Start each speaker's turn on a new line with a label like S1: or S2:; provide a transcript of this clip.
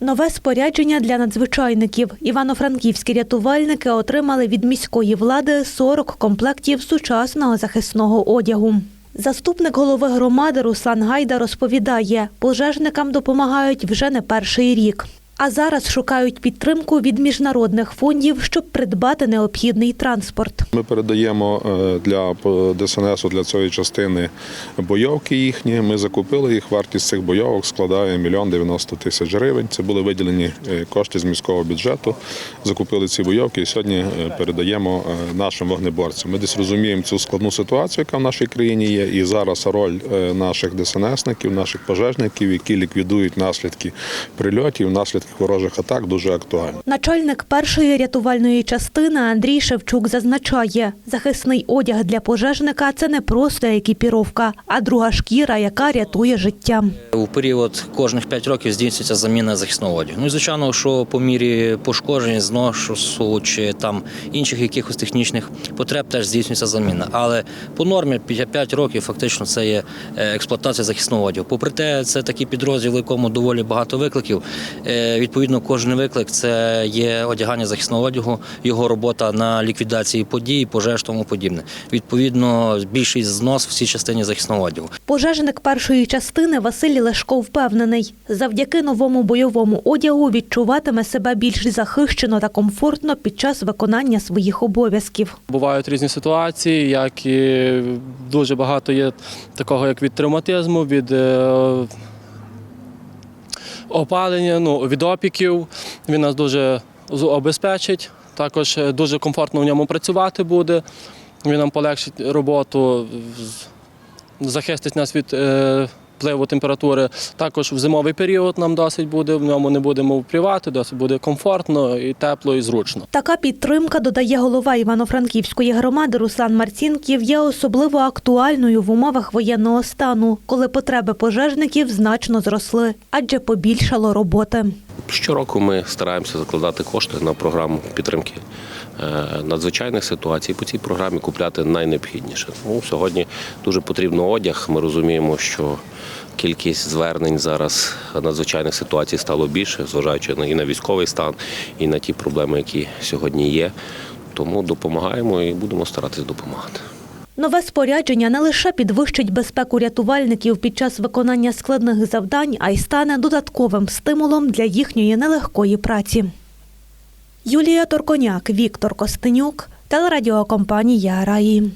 S1: Нове спорядження для надзвичайників. Івано-франківські рятувальники отримали від міської влади 40 комплектів сучасного захисного одягу. Заступник голови громади Руслан Гайда розповідає, пожежникам допомагають вже не перший рік. А зараз шукають підтримку від міжнародних фондів, щоб придбати необхідний транспорт.
S2: Ми передаємо е, для ДСНС для цієї частини бойовки їхні. Ми закупили їх. Вартість цих бойовок складає мільйон 90 тисяч гривень. Це були виділені е, кошти з міського бюджету. Закупили ці бойовки і сьогодні е, передаємо нашим вогнеборцям. Ми десь розуміємо цю складну ситуацію, яка в нашій країні є. І зараз роль наших ДСНСників, наших пожежників, які ліквідують наслідки прильотів, наслідки ворожих атак, дуже актуальна.
S1: Начальник першої рятувальної частини Андрій Шевчук зазначає, захисний одяг для пожежника це не просто екіпіровка, а друга шкіра, яка рятує життя.
S3: У період кожних 5 років здійснюється заміна захисного одягу. Ну і звичайно, що по мірі пошкоджень, зносу чи там інших якихось технічних потреб теж здійснюється заміна. Але по нормі 5 років фактично це є е, експлуатація захисного одягу. Попри те, це такий підрозділ, в якому доволі багато викликів. Відповідно, кожен виклик це є одягання захисного одягу, його робота на ліквідації подій, пожеж тому подібне. Відповідно, більшість знос в цій частині захисного одягу.
S1: Пожежник першої частини Василь Лешко впевнений, завдяки новому бойовому одягу відчуватиме себе більш захищено та комфортно під час виконання своїх обов'язків.
S4: Бувають різні ситуації, як і дуже багато є такого, як від травматизму, від е, опалення, ну, від опіків. Він нас дуже обезпечить. Також е, дуже комфортно в ньому працювати буде. Він нам полегшить роботу, захистить нас від е, впливу температури. Також в зимовий період нам досить буде, в ньому не будемо впрівати, досить буде комфортно і тепло, і зручно.
S1: Така підтримка, додає голова Івано-Франківської громади Руслан Марцінків, є особливо актуальною в умовах воєнного стану, коли потреби пожежників значно зросли, адже побільшало роботи.
S5: Щороку ми стараємося закладати кошти на програму підтримки е, надзвичайних ситуацій. По цій програмі купляти найнеобхідніше. Ну, сьогодні дуже потрібно одяг. Ми розуміємо, що кількість звернень зараз надзвичайних ситуацій стало більше, зважаючи і на військовий стан, і на ті проблеми, які сьогодні є. Тому допомагаємо і будемо старатись допомагати.
S1: Нове спорядження не лише підвищить безпеку рятувальників під час виконання складних завдань, а й стане додатковим стимулом для їхньої нелегкої праці. Юлія Торконяк, Віктор Костенюк, телерадіокомпанія Раї.